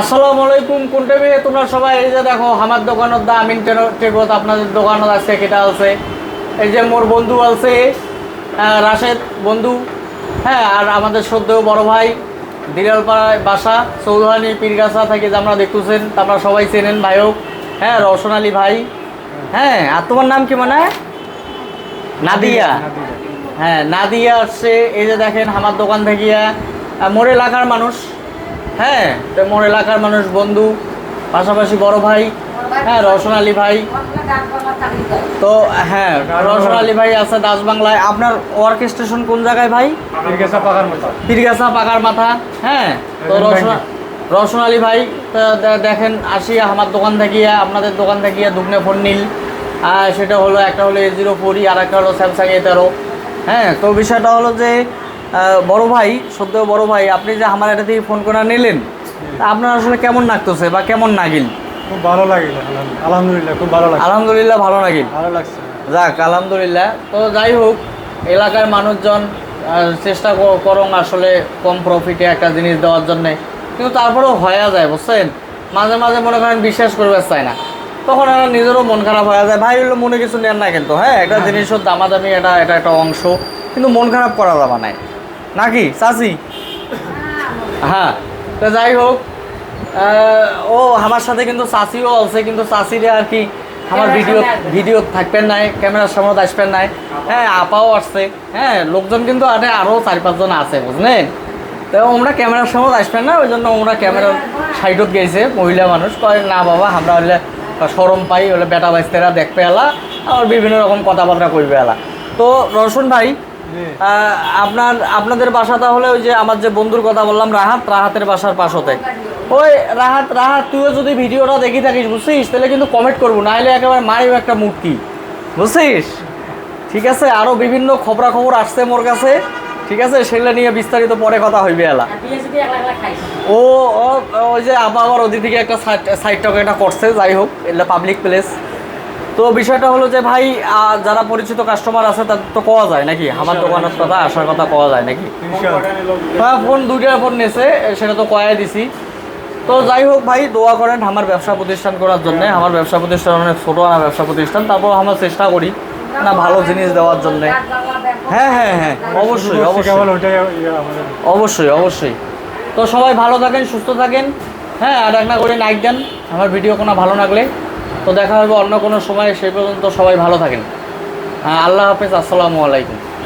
আসসালামু আলাইকুম কোন টেবে তোমরা সবাই? এই যে দেখো আমার দোকানত দা আমিন টেবত আপনাদের দোকানত আছে কেটা আছে। এই যে মোর বন্ধু আছে রাশেদ বন্ধু। হ্যাঁ আর আমাদের সদ্য বড় ভাই দিরালপাড়ায় বাসা চৌধুরানী পীরগাছা থেকে যে আমরা দেখতেছেন আমরা সবাই চেনেন ভাইও হ্যাঁ রওশন আলী ভাই। হ্যাঁ আর তোমার নাম কি মানে? নাদিয়া। হ্যাঁ নাদিয়া আসছে এই যে দেখেন আমার দোকান থেকে মোর এলাকার মানুষ। হ্যাঁ তো মোর এলাকার মানুষ বন্ধু পাশাপাশি বড় ভাই হ্যাঁ রওশন আলী ভাই। তো হ্যাঁ রওশন আলী ভাই আছে দাস বাংলায়। আপনার ওয়ার্ক স্টেশন কোন জায়গায় ভাই? পীরগাছা পাকার মাথা। হ্যাঁ তো রওশন রওশন আলী ভাই দেখেন আসি আমার দোকান থেকে আপনাদের দোকান থেকে দুগ্নে ফোন নীল। আর সেটা হলো একটা হলো এ জিরো ফোরই আর একটা হলো স্যামসাং এ তেরো হ্যাঁ তো বিষয়টা হলো যে বড় ভাই সদ্য বড় ভাই আপনি যে আমার এটা থেকে ফোন করে নিলেন তা আপনার আসলে কেমন লাগতেছে বা কেমন নাগিল? খুব ভালো লাগিল আলহামদুলিল্লাহ খুব ভালো লাগছে আলহামদুলিল্লাহ ভালো নাগিল। ভালো লাগছে। যাক আলহামদুলিল্লাহ। তো যাই হোক এলাকার মানুষজন চেষ্টা করং আসলে কম প্রফিটে একটা জিনিস দেওয়ার জন্যে। কিন্তু তারপরেও হয়ে যায় বুঝছেন? মাঝে মাঝে মনে করেন বিশ্বাস করবে চায় না। তখন আমার নিজেরও মন খারাপ হয়ে যায়। ভাই হলো মনে কিছু নেন না কিন্তু হ্যাঁ? একটা জিনিসের দামাদামি এটা এটা একটা অংশ। কিন্তু মন খারাপ করা যাবে না। নাকি? চাচি হ্যাঁ তো যাই হোক ও আমার সাথে কিন্তু চাচিও আছে কিন্তু চাষিরে আর কি আমার ভিডিও ভিডিও থাকবেন নাই ক্যামেরার সামনে আসবেন নাই। হ্যাঁ আপাও আসছে। হ্যাঁ লোকজন কিন্তু আরে আরও চার পাঁচজন আছে বুঝলেন? তো আমরা ক্যামেরার সামনে আসবেন না ওই জন্য আমরা ক্যামেরার সাইডত গেছে মহিলা মানুষ। কয় না বাবা আমরা হলে সরম পাই হলে বেটা বাইস্তেরা দেখবে এলা আর বিভিন্ন রকম কথাবার্তা করবে এলা। তো রসুন ভাই আপনার আপনাদের বাসা তাহলে ওই যে আমার যে বন্ধুর কথা বললাম রাহাত রাহাতের বাসার পাশতে। ওই রাহাত রাহাত তুইও যদি ভিডিওটা দেখি থাকিস বুঝছিস? তাহলে কিন্তু কমেন্ট করব নাহলে একেবারে মারিব একটা মূর্তি বুঝছিস? ঠিক আছে? আরও বিভিন্ন খবরাখবর আসছে মোর কাছে। ঠিক আছে? সেগুলো নিয়ে বিস্তারিত পরে কথা হইবে এলা। ও ও- ওই যে আবার আবার ওদিক থেকে একটা সাইড টক একটা করছে যাই হোক এটা পাবলিক প্লেস তো বিষয়টা হলো যে ভাই যারা পরিচিত কাস্টমার আছে তাদের তো পাওয়া যায় নাকি? আমার দোকানের কথা আসার কথা পাওয়া যায় নাকি? হ্যাঁ ফোন দুইটা ফোন নিয়েছে সেটা তো কয়াই দিছি। তো যাই হোক ভাই দোয়া করেন আমার ব্যবসা প্রতিষ্ঠান করার জন্য। আমার ব্যবসা প্রতিষ্ঠান অনেক ছোটো আমার ব্যবসা প্রতিষ্ঠান তারপর আমরা চেষ্টা করি না ভালো জিনিস দেওয়ার জন্য। হ্যাঁ হ্যাঁ হ্যাঁ অবশ্যই অবশ্যই। অবশ্যই অবশ্যই। তো সবাই ভালো থাকেন সুস্থ থাকেন। হ্যাঁ আর একটা করে লাইক দেন। আমার ভিডিও কোনো ভালো লাগলে। তো দেখা হবে অন্য কোনো সময়, সে পর্যন্ত সবাই ভালো থাকেন। আল্লাহ হাফেজ, আসসালামু আলাইকুম।